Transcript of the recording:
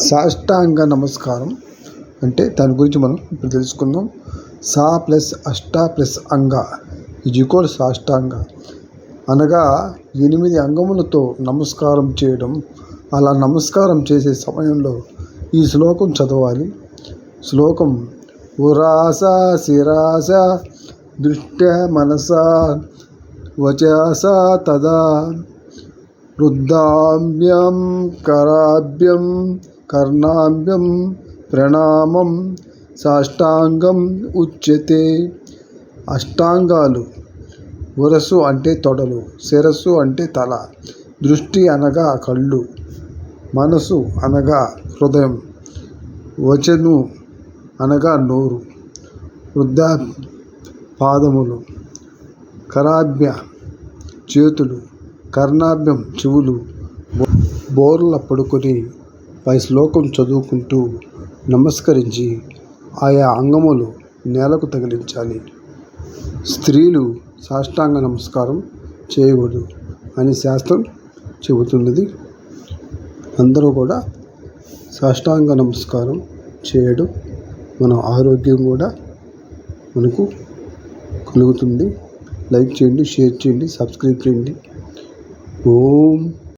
సాష్టాంగ నమస్కారం. అంటే దాని గురించి మనం ఇప్పుడు తెలుసుకుందాం. సా ప్లస్ అష్ట ప్లస్ అంగ. ఈజ్ ఈక్వల్ సాష్టాంగ. అనగా ఎనిమిది అంగములతో నమస్కారం చేయడం. అలా నమస్కారం చేసే సమయంలో ఈ శ్లోకం చదవాలి. శ్లోకం ఉరాస శిరాస దృష్ట మనస వచాస తదా. వృద్ధాభ్యం కరాభ్యం కర్ణాభ్యం ప్రణామం సాష్టాంగం ఉచ్యతే. అష్టాంగాలు ఉరసు అంటే తొడలు శిరస్సు అంటే తల దృష్టి అనగా కళ్ళు మనసు అనగా హృదయం వచను అనగా నోరు వృద్ధ పాదములు కరాభ్య చేతులు కర్ణాభ్యం చెవులు బోర్ల పడుకొని పై శ్లోకం చదువుకుంటూ నమస్కరించి ఆయా అంగములు నేలకు తగిలించాలి. స్త్రీలు సాష్టాంగ నమస్కారం చేయకూడదు అని శాస్త్రం చెబుతున్నది. అందరూ కూడా సాష్టాంగ నమస్కారం చేయడం మన ఆరోగ్యం కూడా మనకు కలుగుతుంది. లైక్ చేయండి షేర్ చేయండి సబ్స్క్రైబ్ చేయండి. ఓం